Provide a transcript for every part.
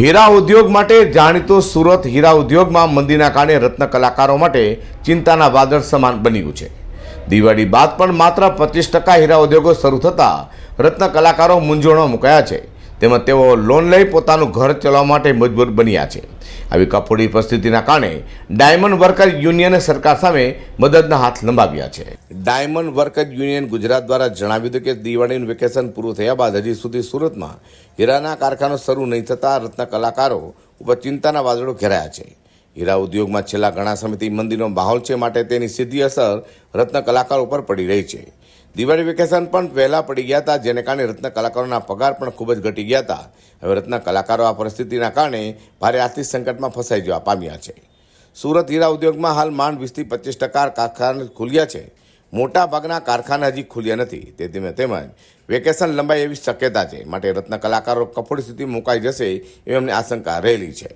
હીરા ઉદ્યોગ માટે જાણીતો સુરત હીરા ઉદ્યોગમાં મંદીના કારણે રત્ન કલાકારો માટે ચિંતાના વાદળ સમાન બન્યું છે. દિવાળી બાદ પણ માત્ર પચીસ ટકા હીરા ઉદ્યોગો શરૂ થતાં રત્ન કલાકારો મૂંઝવણમાં મુકાયા છે. તેમજ તેઓ લોન લઈ પોતાનું ઘર ચલાવવા માટે મજબૂર બન્યા છે. આવી કફોડી પરિસ્થિતિના કારણે ડાયમંડ વર્કર યુનિયને સરકાર સામે મદદના હાથ લંબાવ્યા છે. ડાયમંડ વર્કર યુનિયન ગુજરાત દ્વારા જણાવ્યું હતું કે દિવાળીનું વેકેશન પૂરું થયા બાદ હજી સુધી સુરતમાં હીરાના કારખાનો શરૂ નહીં થતાં રત્ન કલાકારો ઉપર ચિંતાના વાદળો ઘેરાયા છે. હીરા ઉદ્યોગમાં છેલ્લા ઘણા સમયથી મંદીનો માહોલ છે માટે તેની સીધી અસર રત્ન કલાકારો ઉપર પડી રહી છે. દિવાળી વેકેશન પણ વહેલા પડી ગયા હતા, જેને કારણે રત્ન કલાકારોના પગાર પણ ખૂબ જ ઘટી ગયા હતા. હવે રત્ન કલાકારો આ પરિસ્થિતિના કારણે ભારે આર્થિક સંકટમાં ફસાઈ જવા પામ્યા છે. સુરત હીરા ઉદ્યોગમાં હાલ માંડ વીસથી પચીસ ટકા કારખાના ખુલ્યા છે. મોટા ભાગના કારખાના હજી ખુલ્યા નથી. તે તેમ તેમજ વેકેશન લંબાઈ એવી શક્યતા છે. માટે રત્ન કલાકારો કફોડી સ્થિતિ મુકાઈ જશે એવી અમને આશંકા રહેલી છે.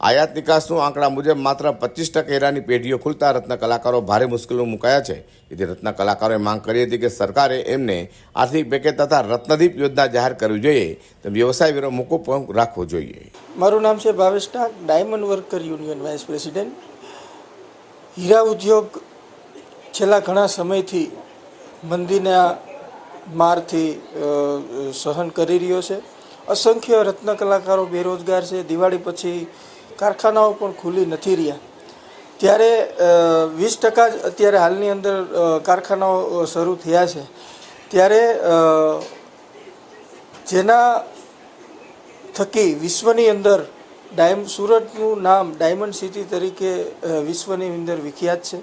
આયાત નિકાસનું આંકડા મુજબ માત્ર પચીસ ટકા હીરાની પેઢીઓ ખુલતા રત્ન કલાકારો ભારે મુશ્કેલીમાં મુકાયા છે. તેથી રત્ન કલાકારોએ માંગ કરી હતી કે સરકારે એમને આર્થિક પેકેજ તથા રત્નદીપ યોજના જાહેર કરવી જોઈએ. તેમ વ્યવસાય વેરો મોકૂફ પણ રાખવો જોઈએ. મારું નામ છે Bhavesh Tank, diamond worker union vice president. હીરા ઉદ્યોગ છેલ્લા ઘણા સમયથી મંદીના મારથી સહન કરી રહ્યો છે. અસંખ્ય રત્ન કલાકારો બેરોજગાર છે. દિવાળી પછી કારખાનાઓ પણ ખુલ્લી નથી રહ્યા. ત્યારે વીસ ટકા જ અત્યારે હાલની અંદર કારખાનાઓ શરૂ થયા છે. ત્યારે જેના થકી વિશ્વની અંદર ડાયમ, સુરતનું નામ ડાયમંડ સિટી તરીકે વિશ્વની અંદર વિખ્યાત છે.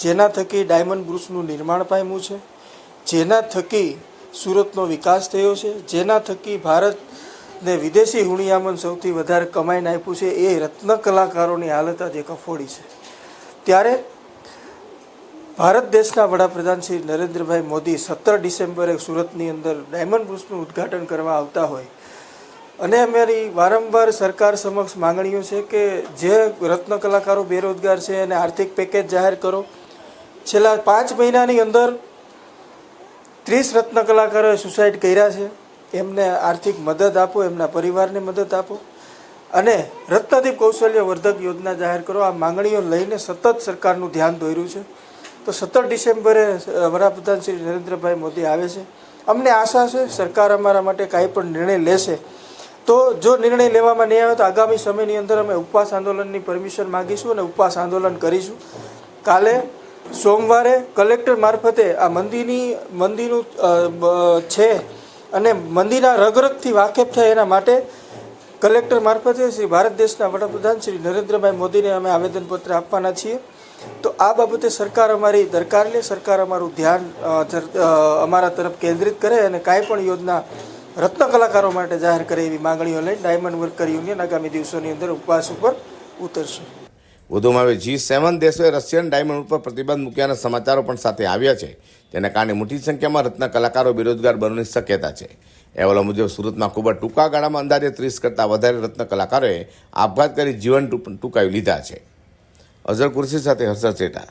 જેના થકી ડાયમંડ બ્રુસનું નિર્માણ પામ્યું છે. જેના થકી સુરતનો વિકાસ થયો છે. જેના થકી ભારતને વિદેશી હુણિયામણ સૌથી વધારે કમાઈને આપ્યું છે એ રત્ન કલાકારોની હાલત આજે કફોડી છે. ત્યારે ભારત દેશના વડાપ્રધાન શ્રી નરેન્દ્રભાઈ મોદી સત્તર ડિસેમ્બરે સુરતની અંદર ડાયમંડ બ્રુસનું ઉદ્ઘાટન કરવા આવતા હોય. અને અમારી વારંવાર સરકાર સમક્ષ માંગણીઓ છે કે જે રત્ન કલાકારો બેરોજગાર છે એને આર્થિક પેકેજ જાહેર કરો. છેલ્લા પાંચ મહિનાની અંદર ત્રીસ રત્ન કલાકારોએ સુસાઇડ કર્યા છે. એમને આર્થિક મદદ આપો, એમના પરિવારને મદદ આપો. અને રત્નદીપ કૌશલ્ય વર્ધક યોજના જાહેર કરો. આ માંગણીઓ લઈને સતત સરકારનું ધ્યાન દોર્યું છે. તો સત્તર ડિસેમ્બરે વડાપ્રધાન શ્રી નરેન્દ્રભાઈ મોદી આવે છે. અમને આશા છે સરકાર અમારા માટે કાંઈ પણ નિર્ણય લેશે. તો જો નિર્ણય લેવામાં નહીં આવે તો આગામી સમયની અંદર અમે ઉપવાસ આંદોલનની પરમિશન માગીશું અને ઉપવાસ આંદોલન કરીશું. કાલે સોમવારે કલેક્ટર મારફતે આ મંદિરની, મંદિરનું છે અને મંદિરના રગરગથી વાકેફ થાય એના માટે કલેક્ટર મારફતે શ્રી ભારત દેશના વડાપ્રધાન શ્રી નરેન્દ્રભાઈ મોદીને અમે આવેદનપત્ર આપવાના છીએ. તો આ બાબતે સરકાર અમારી દરકાર લે, સરકાર અમારું ધ્યાન અમારા તરફ કેન્દ્રિત કરે અને કાંઈ પણ યોજના રત્ન કલાકારો માટે જાહેર કરે એવી માંગણીઓ લઈ ડાયમંડ વર્કર યુનિયન આગામી દિવસોની અંદર ઉપવાસ ઉપર ઉતરશે. વધુમાં હવે જી સેવન દેશોએ રશિયન ડાયમંડ ઉપર પ્રતિબંધ મૂક્યાના સમાચારો પણ સાથે આવ્યા છે. તેના કારણે મોટી સંખ્યામાં રત્ન કલાકારો બેરોજગાર બનવાની શક્યતા છે. અહેવાલો મુજબ સુરતમાં ખૂબ જ ટૂંકા ગાળામાં અંદાજે ત્રીસ કરતાં વધારે રત્ન કલાકારોએ આપઘાત કરી જીવન ટૂંકાવી લીધા છે. અઝર કુર્સી સાથે હર્ષદ શેઠા.